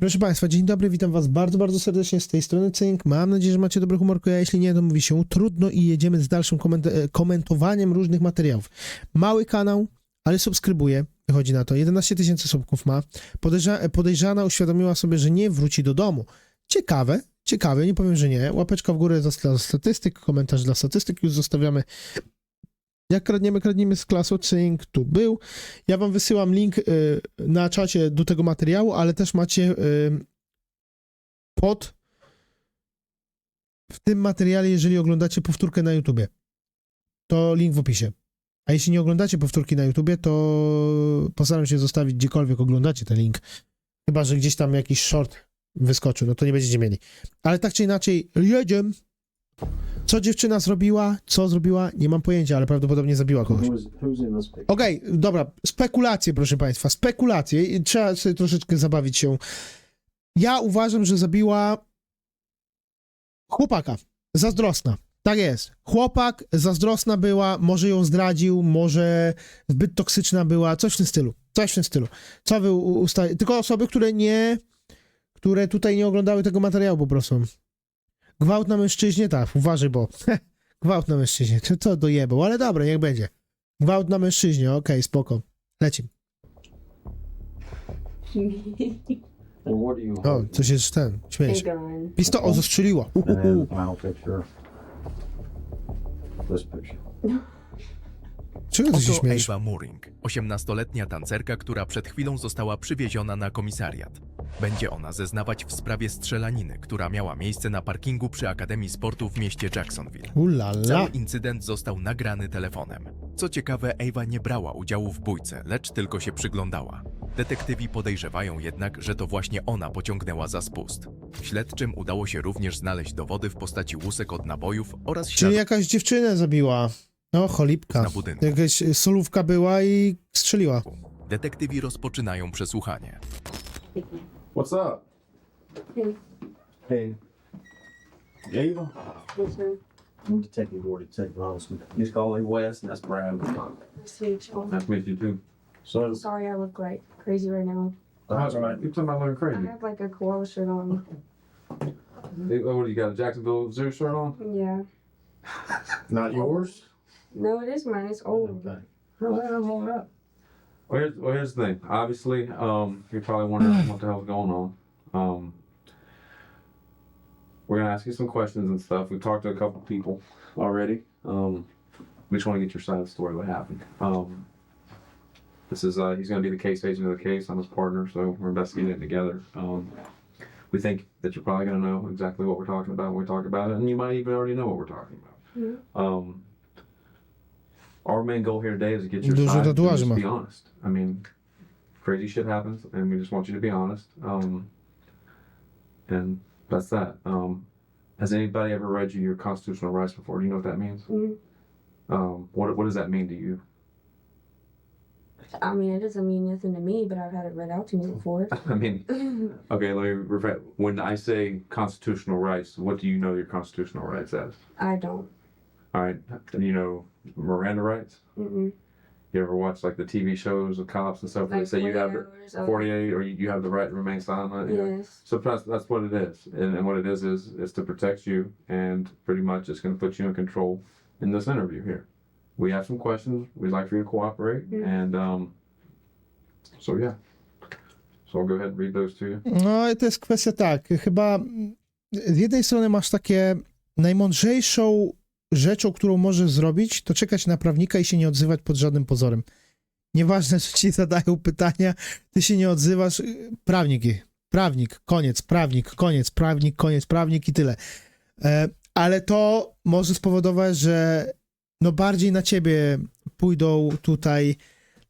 Proszę Państwa, dzień dobry, witam Was bardzo, bardzo serdecznie z tej strony Cynk. Mam nadzieję, że macie dobry humor, a jeśli nie, to mówi się trudno i jedziemy z dalszym koment e, komentowaniem różnych materiałów. Mały kanał, ale subskrybuje, wychodzi na to. 11 tysięcy subków ma. Podejrza podejrzana uświadomiła sobie, że nie wróci do domu. Ciekawe, ciekawe, nie powiem, że nie. Łapeczka w górę dla statystyk, komentarz dla statystyk już zostawiamy. Jak kradniemy, kradniemy z klasą Cynk, tu był. Ja wam wysyłam link y, na czacie do tego materiału, ale też macie y, pod w tym materiale, jeżeli oglądacie powtórkę na YouTubie. To link w opisie. A jeśli nie oglądacie powtórki na YouTubie, to postaram się zostawić gdziekolwiek oglądacie ten link. Chyba, że gdzieś tam jakiś short wyskoczył, no to nie będziecie mieli. Ale tak czy inaczej, jedziemy. Co dziewczyna zrobiła? Co zrobiła? Nie mam pojęcia, ale prawdopodobnie zabiła kogoś. Okej, dobra, spekulacje, proszę Państwa, spekulacje. Trzeba sobie troszeczkę zabawić się. Ja uważam, że zabiła chłopaka. Zazdrosna. Tak jest. Chłopak, zazdrosna była, może ją zdradził, może zbyt toksyczna była, coś w tym stylu. Coś w tym stylu. Co wy ustali? Tylko osoby, które nie, które tutaj nie oglądały tego materiału po prostu. Gwałt na mężczyźnie, tak, uważaj, bo gwałt na mężczyźnie, to co dojebał, ale dobra, niech będzie. Gwałt na mężczyźnie, okej, spoko. Lecim. O, coś jest ten. Gun. Pisto, o, zastrzeliła. Uhuhu. Czego ty się Oto śmiejesz? Ava Mooring, 18-letnia tancerka, która przed chwilą została przywieziona na komisariat. Będzie ona zeznawać w sprawie strzelaniny, która miała miejsce na parkingu przy Akademii Sportu w mieście Jacksonville. Ulala. Cały incydent został nagrany telefonem. Co ciekawe, Ava nie brała udziału w bójce, lecz tylko się przyglądała. Detektywi podejrzewają jednak, że to właśnie ona pociągnęła za spust. Śledczym udało się również znaleźć dowody w postaci łusek od nabojów oraz Czyli śladów jakaś dziewczynę zabiła. No, cholipka. na budynku. Jakaś solówka była i strzeliła. Detektywi rozpoczynają przesłuchanie. What's up? Hey. Hey. Ava? Yes, sir. I'm Detective Gordy, Detective Holliston. He's calling Wes, and that's Brad. Nice to meet you. Nice to meet you too. So, Sorry I look like crazy right now. Oh, that's all right. You're talking about looking crazy. I crazy? have like a koala shirt on. Hey, oh, What do you got? A Jacksonville Zoo shirt on? Yeah. Not yours? No, it is mine. It's old. Okay. Well, the hell's all that? Well, here's, well, here's the thing. Obviously, um, you're probably wondering what the hell's going on. Um, we're gonna ask you some questions and stuff. We've talked to a couple people already. Um, we just want to get your side of the story. What happened? Um, this is uh, he's gonna be the case agent of the case. I'm his partner, so we're investigating it together. Um, we think that you're probably gonna know exactly what we're talking about when we talk about it, and you might even already know what we're talking about. Mhm. Um, our main goal here today is to get your Dużo side and tatuaży just ma. be honest. I mean, crazy shit happens, and we just want you to be honest. Um, and that's that. Um, has anybody ever read you your constitutional rights before? Do you know what that means? Mhm. Um, what what does that mean to you? I mean, it doesn't mean nothing to me, but I've had it read out to me before. I mean, okay, let me repeat. When I say constitutional rights, what do you know your constitutional rights as? I don't. All right, you know Miranda rights. Mm-mm. You ever watch like the TV shows of cops and stuff? Like they say you have the 40 hours of- 48 or you you have the right to remain silent. you know? Yes. So that's, that's what it is. And, and what it is is is to protect you and pretty much it's going to put you in control in this interview here. We have some questions. We'd like for you to cooperate. Mhm. And um, so, yeah. So I'll go ahead and read those to you. No i to jest kwestia tak, chyba z jednej strony masz takie najmądrzejszą rzeczą, którą możesz zrobić, to czekać na prawnika i się nie odzywać pod żadnym pozorem. Nieważne, czy ci zadają pytania, ty się nie odzywasz, prawnik, prawnik, koniec, prawnik, koniec, prawnik, koniec, prawnik i tyle. E, ale to może spowodować, że no bardziej na ciebie pójdą tutaj,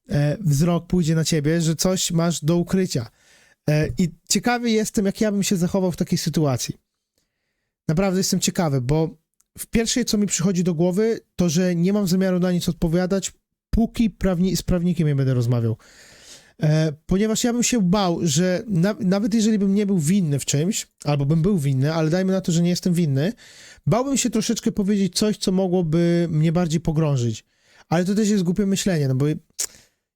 e, wzrok pójdzie na ciebie, że coś masz do ukrycia. E, I ciekawy jestem, jak ja bym się zachował w takiej sytuacji. Naprawdę jestem ciekawy, bo w pierwszej, co mi przychodzi do głowy, to, że nie mam zamiaru na nic odpowiadać, póki prawni- z prawnikiem nie będę rozmawiał. E, ponieważ ja bym się bał, że na, nawet jeżeli bym nie był winny w czymś, albo bym był winny, ale dajmy na to, że nie jestem winny, bałbym się troszeczkę powiedzieć coś, co mogłoby mnie bardziej pogrążyć. Ale to też jest głupie myślenie, no bo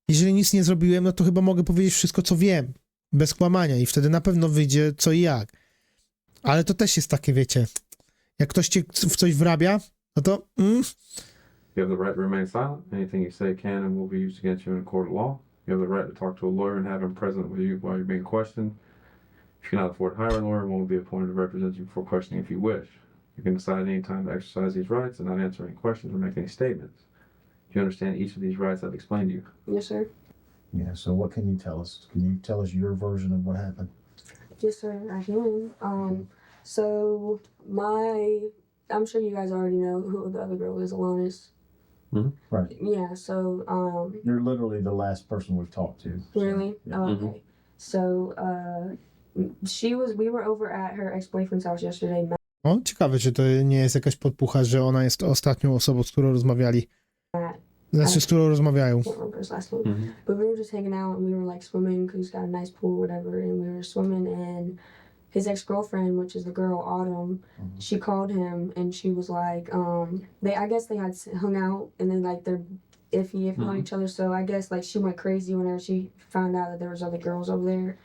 jeżeli nic nie zrobiłem, no to chyba mogę powiedzieć wszystko, co wiem. bez kłamania i wtedy na pewno wyjdzie co i jak. Ale to też jest takie, wiecie, jak ktoś cię w coś wrabia, no to mm, You have the right to remain silent. Anything you say can and will be used against you in a court of law. You have the right to talk to a lawyer and have him present with you while you're being questioned. If you cannot afford to hire a lawyer, one will be appointed to represent you before questioning if you wish. You can decide at any time to exercise these rights and not answer any questions or make any statements. Do you understand each of these rights I've explained to you. Yes, sir. Yeah, so what can you tell us? Can you tell us your version of what happened? Yes, sir. I can. Um, so my, I'm sure you guys already know who the other girl is, Alanis. Right. Yeah. So um, You're literally the last person we've talked to. so, Really? yeah. Oh, okay. So, uh, she was. We were over at her ex-boyfriend's house yesterday. o, ciekawe, czy to nie jest jakaś podpucha, że ona jest ostatnią osobą, z którą rozmawiali. Matt, Znaczy, z którą rozmawiają. I can't remember his last name, Mhm. but we were just hanging out and we were like swimming because he's got a nice pool, whatever. And we were swimming, and his ex-girlfriend, which is the girl Autumn, Mhm. she called him and she was like, um, they. I guess they had hung out and then like they're iffy, iffy on Mhm. each other. So I guess like she went crazy whenever she found out that there was other girls over there.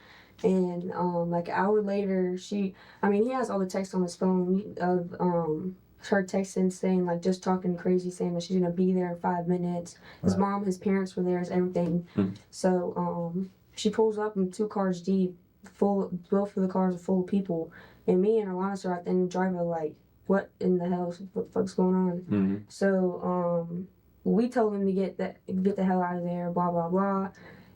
And um, like an hour later, she, I mean, he has all the texts on his phone of um, her texting saying like just talking crazy, saying that she's gonna be there in five minutes. His Right. mom, his parents were there, everything. Mhm. So um, she pulls up in two cars deep, full. Both of the cars are full of people, and me and Alana are out there in the driver like, what in the hell? What the fuck's going on? Mm-hmm. So um, we told him to get that get the hell out of there, blah blah blah.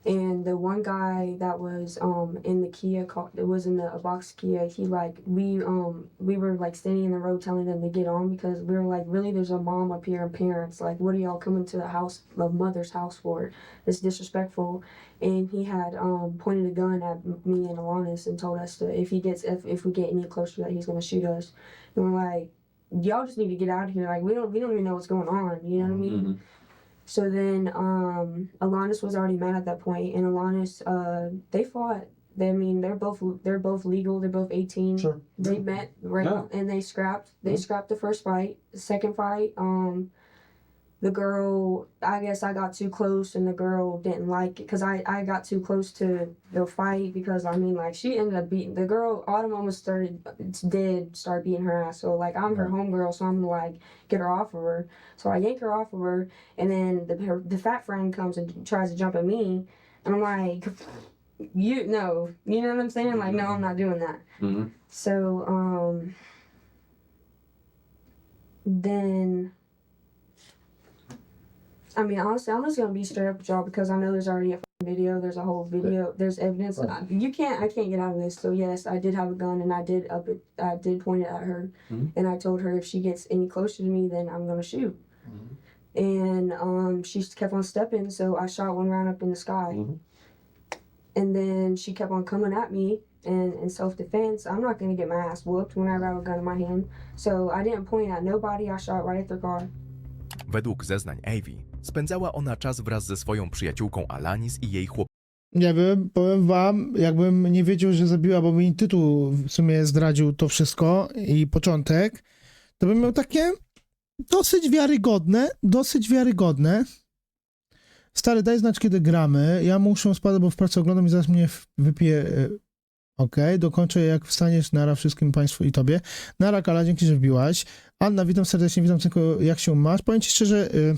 And the one guy that was um in the Kia car, it was in the a box Kia. He like we um we were like standing in the road telling them to get on because we were like really there's a mom up here and parents like what are y'all coming to the house a mother's house for? It's disrespectful. And he had um pointed a gun at me and Alanis and told us to if he gets if if we get any closer that he's gonna shoot us. And we're like y'all just need to get out of here. Like we don't we don't even know what's going on. You know what I mean? Mm-hmm. So then um Alanis was already mad at that point and Alanis uh they fought. They I mean they're both they're both legal, they're both 18. Sure. They met right Yeah. and they scrapped. They Yeah. scrapped the first fight. The second fight, um the girl I guess I got too close and the girl didn't like it because I, I got too close to the fight because I mean like she ended up beating the girl Autumn almost started did start beating her ass. So like I'm her homegirl so I'm like get her off of her. So I yank her off of her and then the her, the fat friend comes and tries to jump at me and I'm like you no you know what I'm saying? Like no I'm not doing that. Mm-hmm. so um then I mean honestly I'm just gonna be straight up with y'all because I know there's already a video, there's a whole video, there's evidence. Right. I- You can't I can't get out of this. So yes, I did have a gun and I did up it I did point it at her Mhm. and I told her if she gets any closer to me then I'm gonna shoot. And um she kept on stepping, so I shot one round up in the sky. Mhm. And then she kept on coming at me and in self defense, I'm not gonna get my ass whooped whenever I have a gun in my hand. So I didn't point at nobody, I shot right at their car. Według zeznań Avi, spędzała ona czas wraz ze swoją przyjaciółką Alanis i jej chłopakiem. Nie wiem, powiem wam, jakbym nie wiedział, że zabiła, bo mi tytuł w sumie zdradził to wszystko i początek, to bym miał takie dosyć wiarygodne, dosyć wiarygodne. Stary, daj znać, kiedy gramy. Ja muszę spadać, bo w pracy oglądam i zaraz mnie wypije. e, Okej, dokończę jak wstaniesz. Nara wszystkim Państwu i Tobie. Nara, Kala, dzięki, że wbiłaś. Anna, witam serdecznie, witam tylko, jak się masz. Powiem Ci szczerze, y,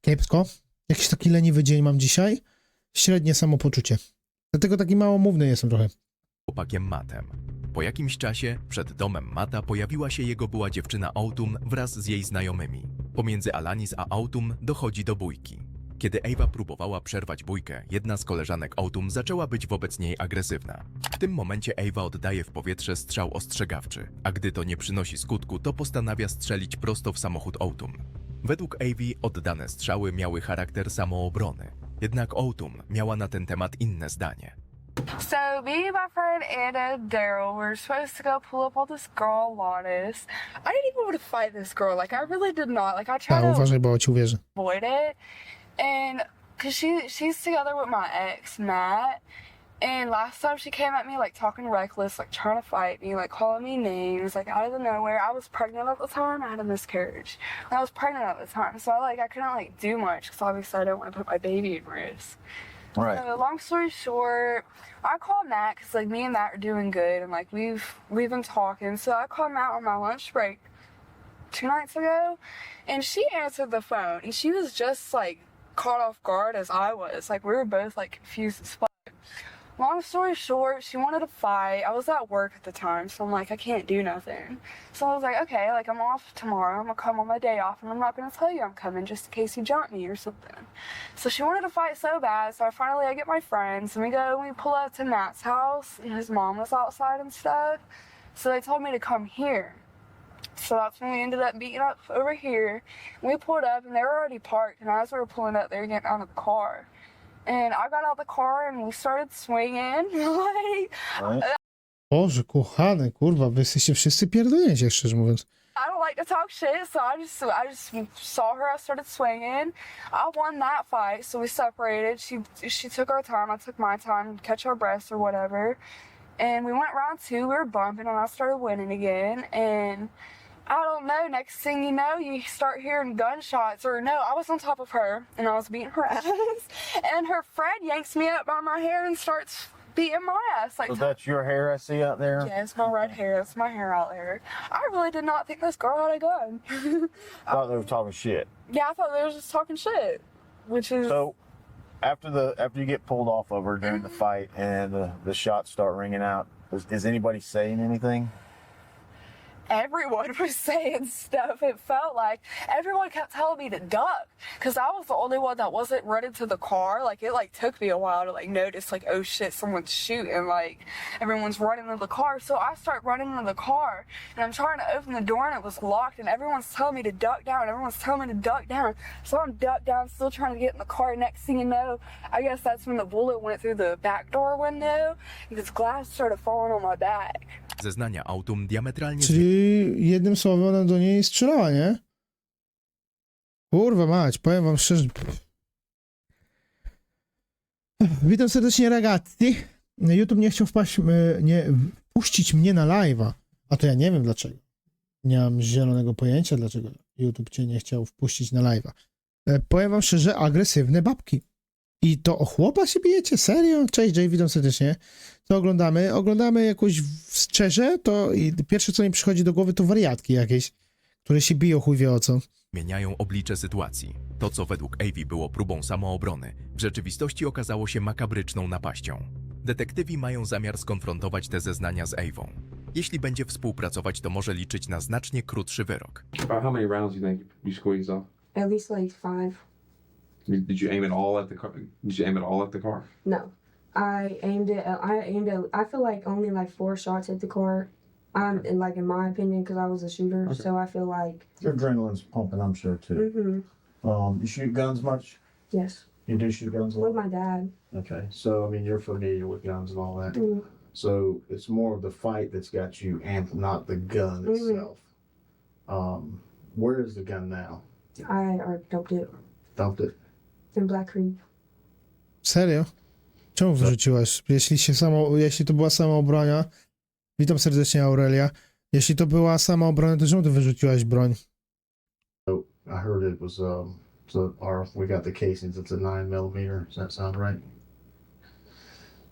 kiepsko. Jakiś taki leniwy dzień mam dzisiaj. Średnie samopoczucie. Dlatego taki małomówny jestem trochę. chłopakiem Matem. Po jakimś czasie przed domem Mata pojawiła się jego była dziewczyna Autumn wraz z jej znajomymi. Pomiędzy Alanis a Autumn dochodzi do bójki. Kiedy Ewa próbowała przerwać bójkę, jedna z koleżanek Autumn zaczęła być wobec niej agresywna. W tym momencie Ewa oddaje w powietrze strzał ostrzegawczy, a gdy to nie przynosi skutku, to postanawia strzelić prosto w samochód Autumn. Według Avi oddane strzały miały charakter samoobrony, jednak Autumn miała na ten temat inne zdanie. So me and my friend Anna Daryl were supposed to go pull up on this girl Lotus. I didn't even want to fight this girl. Like I really did not. Like I tried A, to uważaj, bo ci uwierzę. avoid it, and cause she she's together with my ex Matt. And last time she came at me like talking reckless, like trying to fight me, like calling me names, like out of the nowhere. I was pregnant at the time. I had a miscarriage. I was pregnant at the time, so I like I couldn't like do much because obviously I don't want to put my baby at risk. Right. So long story short, I called Matt because like me and Matt are doing good and like we've we've been talking. So I called Matt on my lunch break two nights ago, and she answered the phone and she was just like caught off guard as I was. Like we were both like confused as fuck. Long story short, she wanted to fight. I was at work at the time, so I'm like, I can't do nothing. So I was like, okay, like I'm off tomorrow. I'm gonna come on my day off, and I'm not gonna tell you I'm coming just in case you jump me or something. So she wanted to fight so bad. So I finally I get my friends and we go and we pull up to Matt's house. And his mom was outside and stuff. So they told me to come here. So that's when we ended up beating up over here. We pulled up and they were already parked. And as we were pulling up, they were getting out of the car. And I got out the car and we started swinging. like Right. Uh, Boże, kochane, kurwa, wy jesteście wszyscy pierdolnięci, szczerze mówiąc. I don't like to talk shit, so I just I just saw her. I started swinging. I won that fight, so we separated. She she took her time. I took my time catch our breaths or whatever, and we went round two. We were bumping, and I started winning again. And I don't know. Next thing you know, you start hearing gunshots. Or no, I was on top of her, and I was beating her ass. And her friend yanks me up by my hair and starts beating my ass like So that's your hair I see out there? yeah, it's my red hair. It's my hair out there. I really did not think this girl had a gun. I thought they were talking shit. yeah, I thought they were just talking shit. Which is So after the after you get pulled off of her during the fight and the, the shots start ringing out, is, is anybody saying anything? Everyone was saying stuff. It felt like everyone kept telling me to duck because I was the only one that wasn't running to the car. Like it like took me a while to like notice like oh shit someone's shooting. Like everyone's running to the car. So I start running to the car and I'm trying to open the door and it was locked and everyone's telling me to duck down. Everyone's telling me to duck down. So I'm ducked down, still trying to get in the car. Next thing you know, I guess that's when the bullet went through the back door window this glass started falling on my back. Zeznania Autum diametralnie Czyli jednym słowem ona do niej strzelała, nie? Kurwa mać, powiem wam szczerze. Witam serdecznie ragazzi. YouTube nie chciał wpaść, e, nie, puścić mnie na live'a. A to ja nie wiem dlaczego. Nie mam zielonego pojęcia, dlaczego YouTube cię nie chciał wpuścić na live'a. E, Powiem wam szczerze, agresywne babki. I to o chłopa się bijecie? Serio? Cześć Jay, witam serdecznie. Co oglądamy? Oglądamy jakoś w- szczerze, to i pierwsze co mi przychodzi do głowy to wariatki jakieś, które się biją chuj wie o co. zmieniają oblicze sytuacji. To, co według Avi było próbą samoobrony, w rzeczywistości okazało się makabryczną napaścią. Detektywi mają zamiar skonfrontować te zeznania z Avą. Jeśli będzie współpracować, to może liczyć na znacznie krótszy wyrok. About how many rounds do you think you squeezed off? At least like five. Did you aim it all at the car? Did you aim it all at the car? No, I aimed it. At, I aimed at. I feel like only like four shots hit the car. Um, and like in my opinion, because I was a shooter, Okay. so I feel like. Your adrenaline's pumping, I'm sure too. Mm-hmm. Um, you shoot guns much? Yes, You do shoot guns a with my dad. Okay, so I mean, you're familiar with guns and all that. Mm, So it's more of the fight that's got you and not the gun Mhm. itself. Um, where is the gun now? I or dumped it Dumped it. in Black Creek. Serio? Czemu wyrzuciłaś? Jeśli się samo, jeśli to była witam serdecznie Aurelia, jeśli to była to czemu ty wyrzuciłaś broń? I heard it was um. So our we got the casings. It's a nine millimeter. Does that sound right?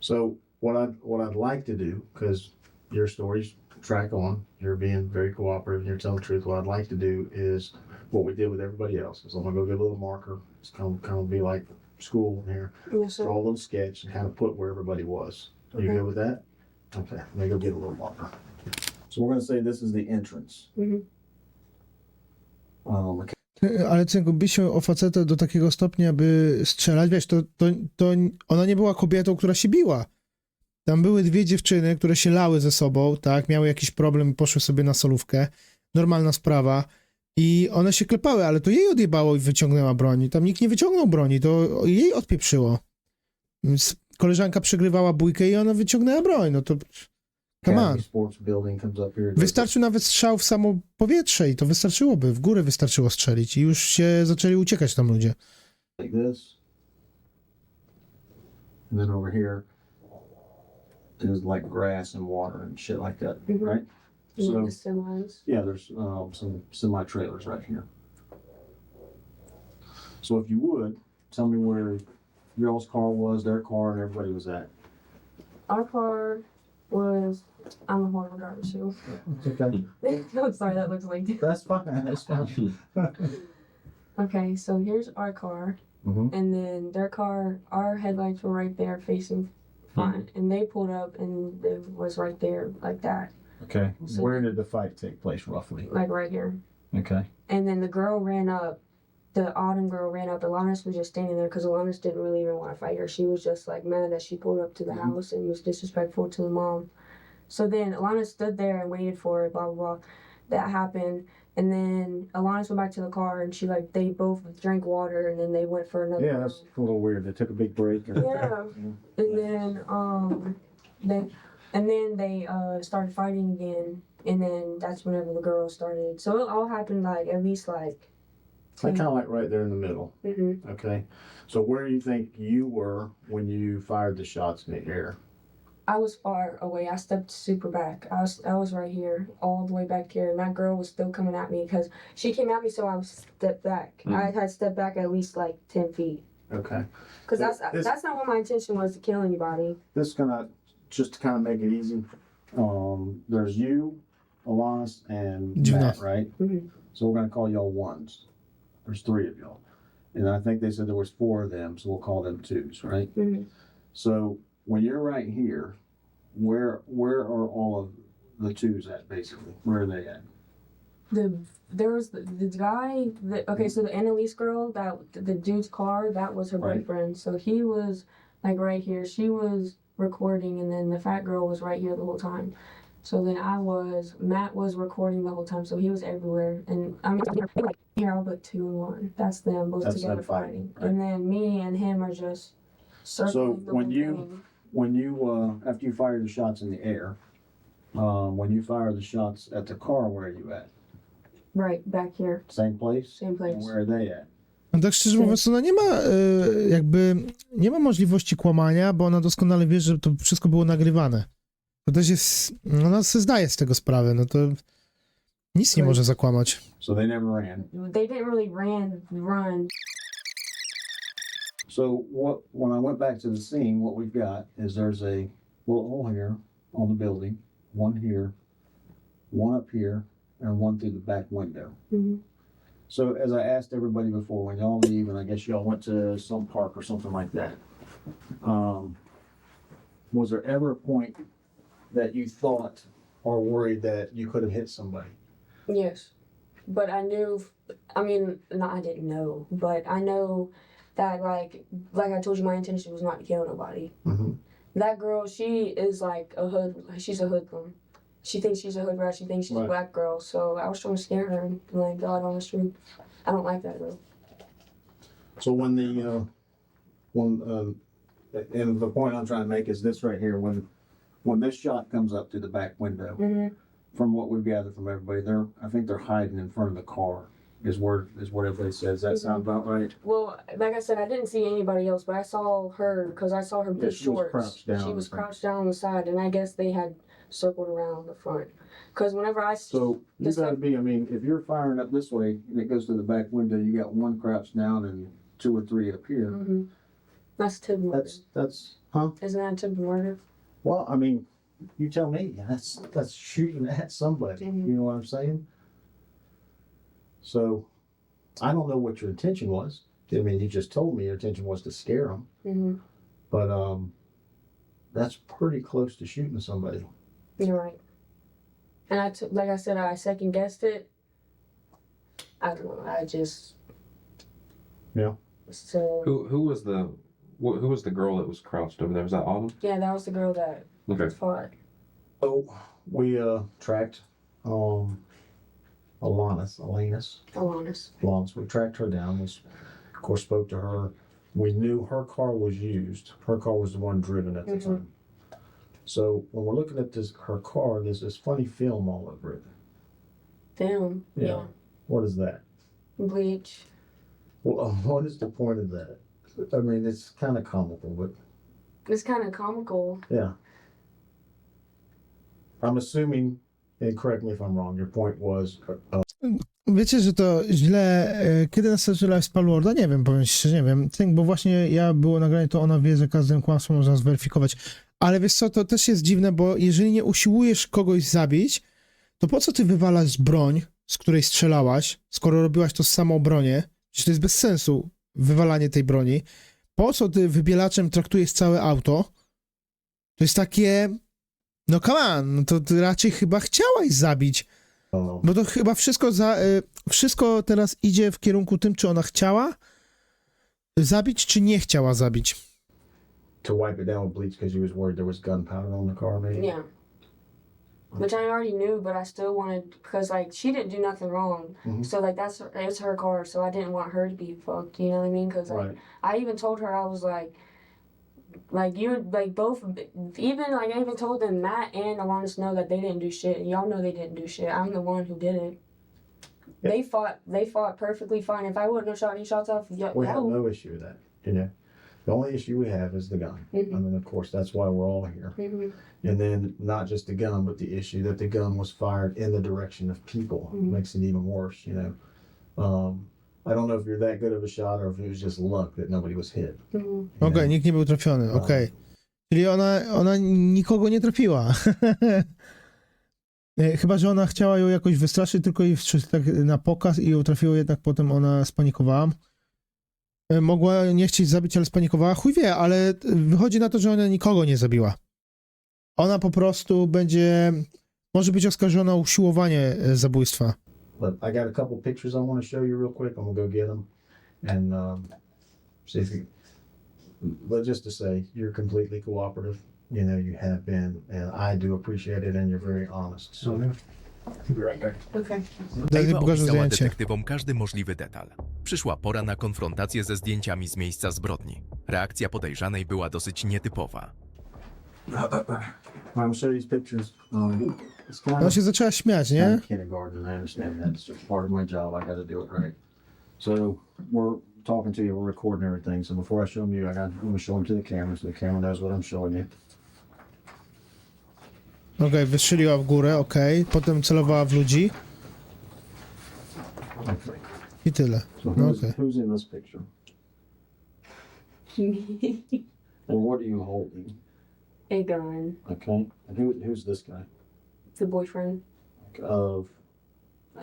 So what I what I'd like to do because your stories track on. You're being very cooperative. You're telling the truth. What I'd like to do is what we did with everybody else. Is I'm gonna go get a little marker. It's gonna kind of be like school here. Yes. Draw a little sketch and kind of put where everybody was. Are you Okay. good with that? Okay. Let me go get a little marker. So we're gonna say this is the entrance. Mhm. Um, Ale cynku, by się o facetę do takiego stopnia, by strzelać, wiesz, to, to, to ona nie była kobietą, która się biła. Tam były dwie dziewczyny, które się lały ze sobą, tak, miały jakiś problem i poszły sobie na solówkę. Normalna sprawa. I one się klepały, ale to jej odjebało i wyciągnęła broń. Tam nikt nie wyciągnął broni, to jej odpieprzyło. Więc koleżanka przegrywała bójkę i ona wyciągnęła broń, no to come on. Wystarczył nawet strzał w samo powietrze i to wystarczyłoby. W górę wystarczyło strzelić i już się zaczęli uciekać tam ludzie. And then over here is like grass and water and shit like that, right? And So the semis. yeah, there's um, some semi trailers right here. So if you would tell me where your all's car was, their car, and everybody was at? Our car was. I'm a horrible driver too. Okay. I'm sorry, that looks like. That's fine, that's fine. Okay, so here's our car, Mhm. and then their car. Our headlights were right there, facing front, and they pulled up, and it was right there, like that, Okay, So- where did the fight take place roughly? like right here. Okay. And then the girl ran up. The autumn girl ran up. Alanis was just standing there because Alanis didn't really even want to fight her. She was just like mad that she pulled up to the Mhm. house and was disrespectful to the mom. So then Alanis stood there and waited for it. Blah blah blah. That happened, and then Alanis went back to the car and she like they both drank water and then they went for another. Yeah, round. that's a little weird. They took a big break. or- Yeah. And then um they and then they uh started fighting again and then that's whenever the girl started. So it all happened like at least like Like kind of like right there in the middle. mhm. Okay. So where do you think you were when you fired the shots in the air? I was far away. I stepped super back. I was I was right here, all the way back here, and that girl was still coming at me because she came at me, so I was stepped back. I had stepped back at least like ten feet Okay. because that's This- that's not what my intention was to kill anybody. This is gonna just to kind of make it easy. Um, there's you, Alanis, and Juna. Matt, right? Mhm. So we're gonna call y'all ones. There's three of y'all, and I think they said there was four of them, so we'll call them twos, right? Mhm. So when you're right here, where where are all of the twos at basically? Where are they at? The there was the, the guy that okay, so the Annalise girl that the dude's car that was her Right. boyfriend. So he was like right here. She was recording, and then the fat girl was right here the whole time. So then I was Matt was recording the whole time, so he was everywhere. And I mean, here all but two and one. That's them both That's together them fighting. fighting, right. And then me and him are just circling the when you- thing. When you uh after you fire the shots in the air, um, when you fire the shots at the car, where are you at? right back here, Same place? same And place. where are they at? No tak szczerze mówiąc, to ona nie ma e, jakby, nie ma możliwości kłamania, bo ona doskonale wie, że to wszystko było nagrywane. To też jest, ona sobie zdaje z tego sprawę, no to nic nie może zakłamać. So they never ran. They didn't really ran run. So what when I went back to the scene, what we've got is there's a little hole here on the building, one here, one up here, and one through the back window. Mhm. So as I asked everybody before, when y'all leave, and I guess y'all went to some park or something like that, um, was there ever a point that you thought or worried that you could have hit somebody? Yes. But I knew I mean, not I didn't know, but I know that like like I told you my intention was not to kill nobody. Mm-hmm. That girl, she is like a hood she's a hoodlum. She thinks she's a hood rat, she thinks she's a black girl. So I was trying to scare her and be like God on the street. I don't like that girl. So when the, uh, when, um, and the point I'm trying to make is this right here, when, when this shot comes up to the back window, Mm-hmm. from what we've gathered from everybody, they're, I think they're hiding in front of the car, is where, is what everybody says. That sound about right? Well, like I said, I didn't see anybody else, but I saw her because I saw her Yeah, she was shorts. crouched down She was crouched down on the side, and I guess they had circled around the front. Because whenever I s- So you This gotta be, I mean, if you're firing up this way and it goes to the back window, you got one crouched down and two or three up here. Mhm. That's murder. That's, that's, huh? Isn't that attempted murder? Well, I mean, you tell me. That's that's shooting at somebody. Mhm. You know what I'm saying? So, I don't know what your intention was. I mean, you just told me your intention was to scare them, Mm-hmm. but um, that's pretty close to shooting somebody. You're right. And I took, like I said, I second guessed it. I don't know. I just. Yeah. So Who who was the wh- who was the girl that was crouched over there? Was that Autumn? yeah, that was the girl that Okay. fought. So we uh tracked um Alanis, Alanis, Alanis. Lawrence. We tracked her down. We, of course, spoke to her. We knew her car was used. Her car was the one driven at the Mhm. time. So when we're looking at this, her car, there's this funny film all over it. Film. Yeah. Yeah. What is that? Bleach. Well, what is the point of that? I mean, it's kind of comical, but It's kind of comical. yeah. I'm assuming, and correct me if I'm wrong. Your point was uh, Wiecie, że to źle. Kiedy następny live z Palworda? Nie wiem, powiem szczerze, nie wiem. Think, bo właśnie ja było nagranie, to ona wie, że każdym kłamstwem można zweryfikować. Ale wiesz co, to też jest dziwne, bo jeżeli nie usiłujesz kogoś zabić, to po co ty wywalasz broń, z której strzelałaś, skoro robiłaś to z samoobronie? Przecież to jest bez sensu, wywalanie tej broni. Po co ty wybielaczem traktujesz całe auto? To jest takie... No come on, no to ty raczej chyba chciałaś zabić. Um, Bo to chyba wszystko, za, y, wszystko teraz idzie w kierunku tym, czy ona chciała zabić, czy nie chciała zabić. To wipe it down with bleach because you was worried there was gunpowder on the car, maybe. Yeah. Which I already knew, but I still wanted because like she didn't do nothing wrong. Mhm. So like that's it's her car, so I didn't want her to be fucked. You know what I mean? Because like Right. I even told her I was like, like you like both even like I even told them Matt and Alana know that they didn't do shit. And Y'all know they didn't do shit. I'm the one who did it. Yeah. They fought. They fought perfectly fine. If I wouldn't have shot any shots off, We have no issue with that. You know, the only issue we have is the gun. Mhm. I mean, of course, that's why we're all here. Mhm. And then not just the gun, but the issue that the gun was fired in the direction of people Mhm. makes it even worse. You know, um, I don't know if you're that good of a shot or if it was just luck that nobody was hit. Mhm. you Okej, know? nikt nie był trafiony, No. okej. Czyli ona, ona nikogo nie trafiła. E, Chyba, że ona chciała ją jakoś wystraszyć, tylko i tak na pokaz i ją trafiło, jednak potem ona spanikowała. E, Mogła nie chcieć zabić, ale spanikowała. Chuj wie, ale wychodzi na to, że ona nikogo nie zabiła. Ona po prostu będzie, może być oskarżona o usiłowanie e, zabójstwa. But I got a couple pictures I want to show you real quick. I'm gonna go get them and um, see if you. But just to say, you're completely cooperative. You know, you have been, and I do appreciate it, and you're very honest. So, be right back. Okay. Daj Ewa pokażę opisała zdjęcie. detektywom każdy możliwy detal. Przyszła pora na konfrontację ze zdjęciami z miejsca zbrodni. Reakcja podejrzanej była dosyć nietypowa. I'm show you these pictures. Um, it's kind Ona of się zaczęła śmiać, nie? kindergarten. I understand that. It's just part of my job. I got to do it right. So we're talking to you. We're recording everything. So before I show them you, I got I'm gonna show them to the camera so the camera knows what I'm showing you. Okej, wystrzeliła w górę, okej. Potem celowała w ludzi Okay. i tyle. No, who's, okay. who's in this picture? And what are you holding? A gun. Okay. And who, who's this guy? The boyfriend. Of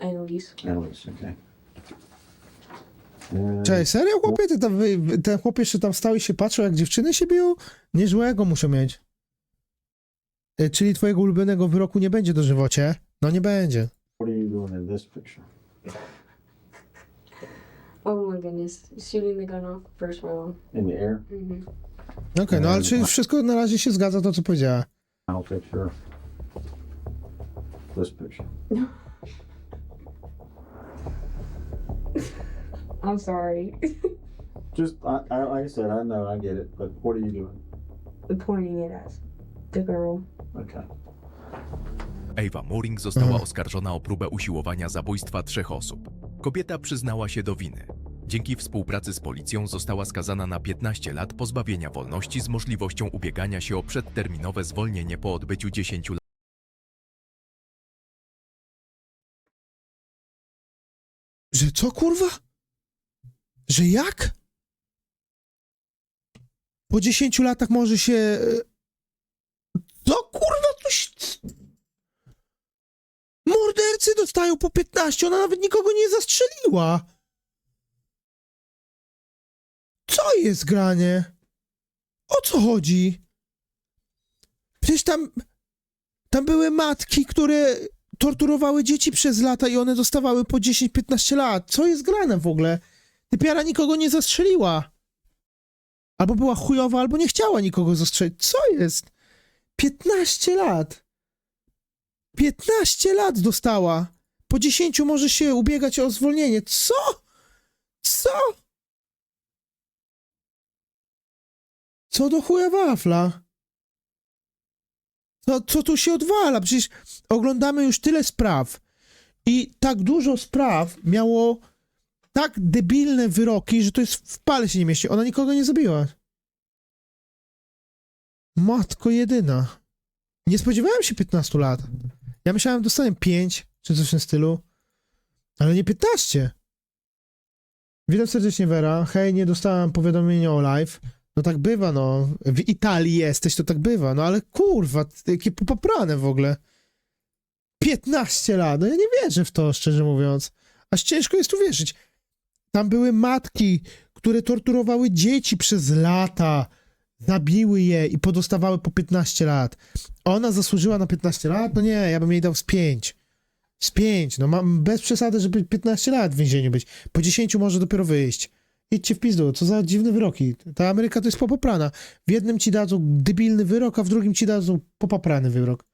Annalise. Annalise. Okay. And Cześć, serio chłopie? Ty tam, wy- wy- ten chłop jeszcze tam stał i się patrzył, jak dziewczyny się biją? Niezłego muszą mieć. E, Czyli twojego ulubionego wyroku nie będzie dożywocie? No nie będzie. what are you doing in this picture? Oh my goodness. Shooting the gun off first row. In the air? hmm Okej, no ale czy wszystko na razie się zgadza to, co powiedziała? Final picture. This picture. I'm sorry. Just, I, I, like I said, I know, I get it, but what are you doing? Pointing it at the girl. Okay. Ewa Moring została Mhm. oskarżona o próbę usiłowania zabójstwa trzech osób. Kobieta przyznała się do winy. Dzięki współpracy z policją została skazana na 15 lat pozbawienia wolności z możliwością ubiegania się o przedterminowe zwolnienie po odbyciu 10 lat. Że co kurwa? Że jak? Po 10 latach może się. E, Co kurwa się. Mordercy dostają po 15, ona nawet nikogo nie zastrzeliła. Co jest granie? O co chodzi? Przecież tam. Tam były matki, które torturowały dzieci przez lata i one dostawały po 10-15 lat. Co jest grane w ogóle? Typiara nikogo nie zastrzeliła. Albo była chujowa, albo nie chciała nikogo zastrzelić. Co jest? 15 lat. 15 lat dostała. Po 10 może się ubiegać o zwolnienie. Co? Co? Co do chuja wafla? Co, co tu się odwala? Przecież oglądamy już tyle spraw i tak dużo spraw miało tak debilne wyroki, że to jest w pale się nie mieści. Ona nikogo nie zabiła. Matko jedyna. Nie spodziewałem się 15 lat. Ja myślałem, dostanę 5 czy coś w tym stylu. Ale nie 15. Witam serdecznie, Vera. Hej, nie dostałem powiadomienia o live. No tak bywa, no. W Italii jesteś, to tak bywa. No ale kurwa, jakie popaprane w ogóle. 15 lat. No ja nie wierzę w to, szczerze mówiąc. Aż ciężko jest tu wierzyć. Tam były matki, które torturowały dzieci przez lata. Zabiły je i podostawały po 15 lat. Ona zasłużyła na 15 lat? No nie, ja bym jej dał z 5. Z 5. No mam bez przesady, żeby 15 lat w więzieniu być. Po 10 może dopiero wyjść. Idźcie w pizdu, co za dziwne wyroki. Ta Ameryka to jest popoprana. W jednym ci dadzą debilny wyrok, a w drugim ci dadzą popaprany wyrok.